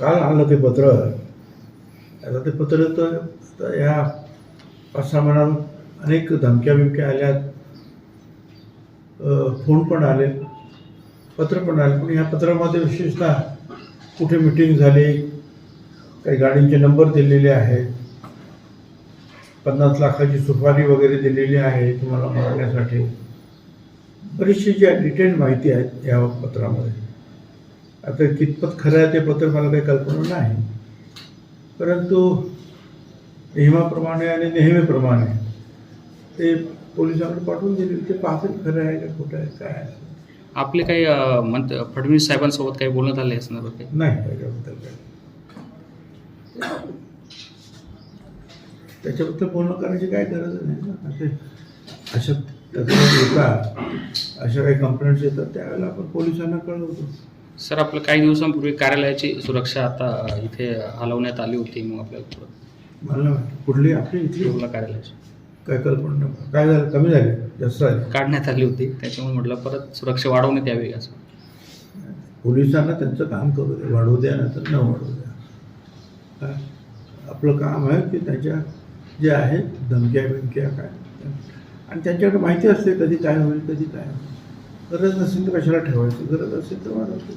काल आलं ते पत्र. आता ते पत्र तर या ह्या पाच सहा महिन्यात अनेक धमक्या बिमक्या आल्यात. फोन पण आले. पत्र पण आले. पण ह्या पत्रामध्ये विशेषतः कुठे मिटिंग झाली? काही गाडींचे नंबर दिलेले आहेत. पन्नास लाखाची सुपारी वगैरे दिलेली आहे तुम्हाला मारण्यासाठी बरीचशी जी डिटेल माहिती आहे या पत्रामध्ये. आता कितपत खरं आहे ते पत्र मला काही कल्पना नाही. परंतु नेहमीप्रमाणे आणि नेहमीप्रमाणे ते पोलिसांकडे पाठवून दिले. ते पाहतील खरं आहे का खोटं आहे काय आहे. आपले काही मंत फडणवीस साहेबांसोबत काही बोलण्यात आले या संदर्भात काही नाही त्याच्याबद्दल काही. त्याच्याबद्दल बोलणं करण्याची काय गरज नाही ना असे अशा तक्रारी येतात अशा काही कंप्लेंट्स येतात त्यावेळेला आपण पोलिसांना कळवतो. सर आपलं काही दिवसांपूर्वी कार्यालयाची सुरक्षा आता इथे हलवण्यात आली होती मग आपल्या मला. कुठली? आपली इथली? कुर्ला कार्यालयाची. काय कल्पना नाही. काय झालं? कमी झाले? जास्त झाले? काढण्यात आली होती. त्याच्यामुळे म्हटलं परत सुरक्षा वाढवण्यात यावी असं. पोलिसांना त्यांचं काम करू दे. वाढवू द्या नंतर न वाढवू द्या काय? आपलं काम आहे की त्याच्या जे आहेत धमक्या बिमक्या काय? आणि त्यांच्याकडे माहिती असते कधी काय होईल कधी काय होईल. गरज नसेल तर कशाला ठेवायची? गरज असेल तर वाढवतो